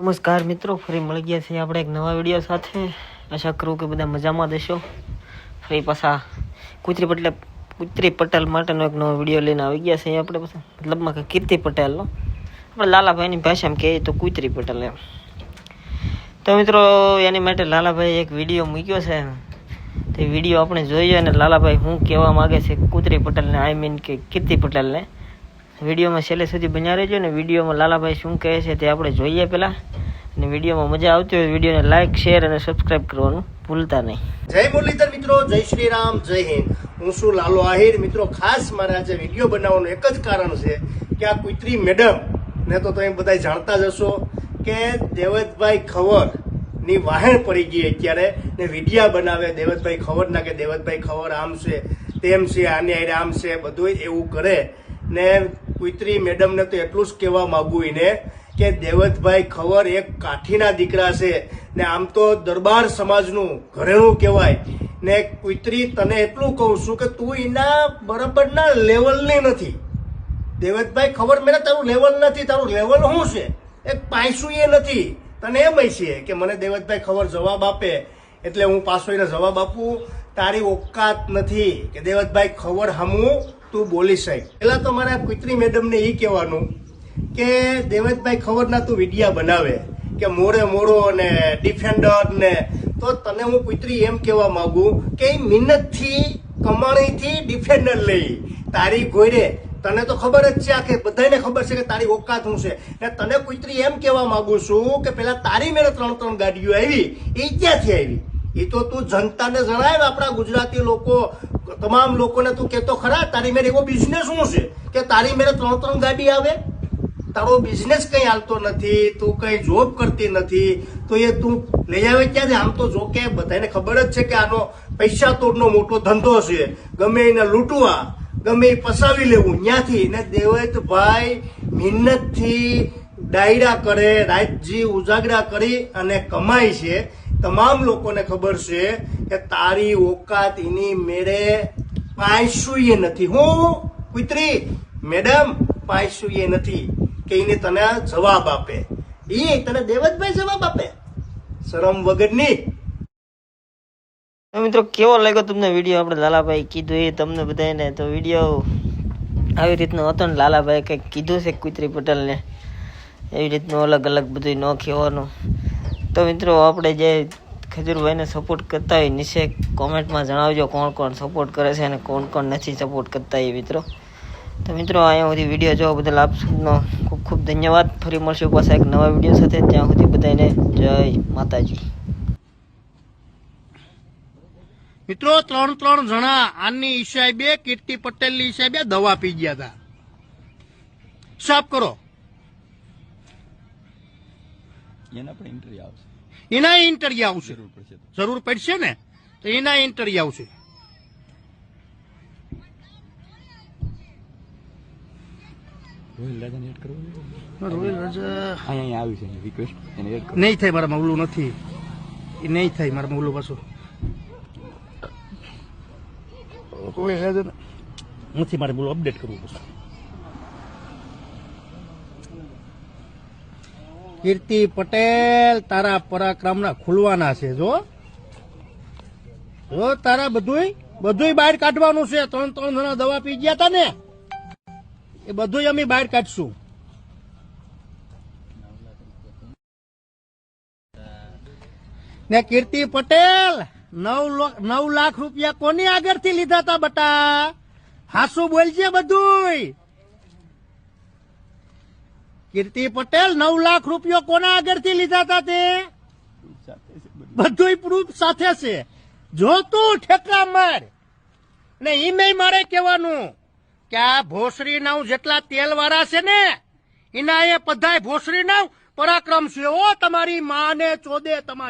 નમસ્કાર મિત્રો, ફરી મળી ગયા છે આપણે એક નવા વીડિયો સાથે. આશા કરું કે બધા મજામાં દેશો ફરી પાછા કુતરી પટેલ કુતરી પટેલ માટેનો એક નવો વીડિયો લઈને આવી ગયા છે આપણે પાછા. મતલબમાં કે કીર્તિ પટેલનો. આપણે લાલાભાઈની ભાષામાં કહીએ તો કુતરી પટેલ એમ. તો મિત્રો, એની માટે લાલાભાઈ એક વીડિયો મૂક્યો છે. તે વીડિયો આપણે જોઈએ અને લાલાભાઈ શું કહેવા માગે છે કુતરી પટેલને આઈ મીન કે કીર્તિ પટેલને. વિડીયોમાં છેલ્લે સુધી બન્યા રહેજો ને વિડીયોમાં લાલાભાઈ શું કહે છે તે આપણે જોઈએ પહેલાં. અને વિડીયોમાં મજા આવતી હોય વિડીયોને લાઇક શેર અને સબસ્ક્રાઇબ કરવાનું ભૂલતા નહીં. જય મુરલીધર મિત્રો, જય શ્રી રામ જય હિન્દ. હું શું લાલો આહિર. મિત્રો, ખાસ મારે આજે વીડિયો બનાવવાનું એક જ કારણ છે કે આ કુતરી મેડમ, ને તો તમે બધા જાણતા જ હશો કે દેવતભાઈ ખવરની વાહેણ પડી ગઈ અત્યારે ને વિડિયા બનાવે દેવતભાઈ ખવર ના કે દેવતભાઈ ખવર આમ છે, તેમ છે, આને આમ છે બધું એવું કરે ને કુતરી મેડમને તો એટલું જ કહેવા માંગુ એને કે દેવતભાઈ ખવર એક કાઠીના દીકરા છે ને આમ તો દરબાર સમાજનું ઘરેણું કહેવાય. ને પુત્રી તને એટલું કહું છું કે તું એના બરાબરના લેવલની નથી. દેવતભાઈ ખબર મેં તારું લેવલ નથી, તારું લેવલ શું છે? એક પાયસું એ નથી. તને એમ છે કે મને દેવતભાઈ ખબર જવાબ આપે, એટલે હું પાછો એને જવાબ આપું. તારી ઓકાત નથી કે દેવતભાઈ ખબર હમું તું બોલી શક પેલા તો મારે કુતરી મેડમને એ કહેવાનું કે દેવતભાઈ ખબરના તું વિડિયા બનાવે, કે મોડે મોડો ને ડિફેન્ડર ને. તો તને હું કુતરી એમ કહેવા માંગુ કે મહેનતથી, કમાણીથી ડિફેન્ડર લઈ. તારી ગોયરે તને તો ખબર જ છે આખે બધાને ખબર છે કે તારી ઓકાત શું છે. ને તને કુતરી એમ કહેવા માંગુ છું કે પેલા તારી મેળે ત્રણ ત્રણ ગાડીઓ આવી એ ક્યાંથી આવી? એ તો તું જનતાને જણાય આપણા ગુજરાતી લોકો તમામ લોકોને તું કહેતો ખરા, તારી મેરે એવો બિઝનેસ શું છે? કે તારી મેરે ત્રણ ત્રણ ગાડી આવે? તારો બિઝનેસ કંઈ હાલતો નથી, તું કંઈ જોબ કરતી નથી, તો એ તું લઈ આવે ક્યાંથી? આમ તો જો કે બધાને ખબર જ છે કે આનો પૈસા તોડનો મોટો ધંધો છે. ગમે એને લૂંટવા, ગમે એ પસાવી લેવું ત્યાંથી ને દેવતભાઈ મહેનતથી ડાયરા કરે, રાતજી ઉજાગરા કરી અને કમાય છે. તમામ લોકોને ખબર છે કે તારી ઓકાત એની મેળે પાયસુએ નથી. હું કુતરી મેડમ પાયસુએ નથી કે એને તને જવાબ આપે. એ તને દેવતભાઈ જવાબ આપે. શરમ વગરની. મિત્રો, કેવો લાગ્યો તમને વીડિયો આપણે લાલાભાઈ કીધું એ તમને બધાને તો વીડિયો આવી રીતનો હતો ને લાલાભાઈ કંઈક કીધું છે કુતરી પટેલને. એવી રીતનું અલગ અલગ બધું ન કહેવાનું તો મિત્રો આપણે જે ખજૂરભાઈને સપોર્ટ કરતા હોય, નીચે કોમેન્ટમાં જણાવજો કોણ કોણ સપોર્ટ કરે છે અને કોણ કોણ નથી સપોર્ટ કરતા એ મિત્રો. તો મિત્રો, અહીંયા સુધી વીડિયો જોવા બદલ આપ ખૂબ ખૂબ ધન્યવાદ. ફરી મળશું પાછા એક નવા વીડિયો સાથે. ત્યાં સુધી બધાને જય માતાજી. મિત્રો, ત્રણ ત્રણ જણા આની હિસાબે કીર્તિ પટેલની હિસાબે દવા પી ગયા હતા. સાફ કરો. એના પણ ઇન્ટરવ્યુ આવશે. એના ઇન્ટરવ્યુ આવશે. જરૂર પડશે જરૂર પડશે ને? તો એના ઇન્ટરવ્યુ આવશે. નહીં થાય મારા મવલું નથી. એ નહીં થાય મારા મવલું પાછું. નથી મારે બોલું અપડેટ કરવું પડશે. કીર્તિ પટેલ તારા પરાક્રમના ખુલવાના છે, જો. જો તારા બધુંય બધુંય બહાર કાઢવાનું છે. ત્રણ ત્રણ જણા દવા પી ગયા હતા ને. એ બધુંય અમે બહાર કાઢશું. ને કીર્તિ પટેલ, નવ નવ લાખ રૂપિયા કોની આગળથી લીધા હતા બટા? હાસુ બોલજે બધુંય. કીર્તિ પટેલ નવ લાખ રૂપિયો કોના આગળથી લીધા હતા તે? બધું. પ્રૂફ સાથે છે. જો તું ઠેકડા માર. ને ઈમે મારે કહેવાનું કે આ ભોસરી નાવ જેટલા તેલ વાળા છે ને, એના એ બધાય ભોસરી નાવ પરાક્રમ છે ઓ, તમારી માને ચોદે તમારી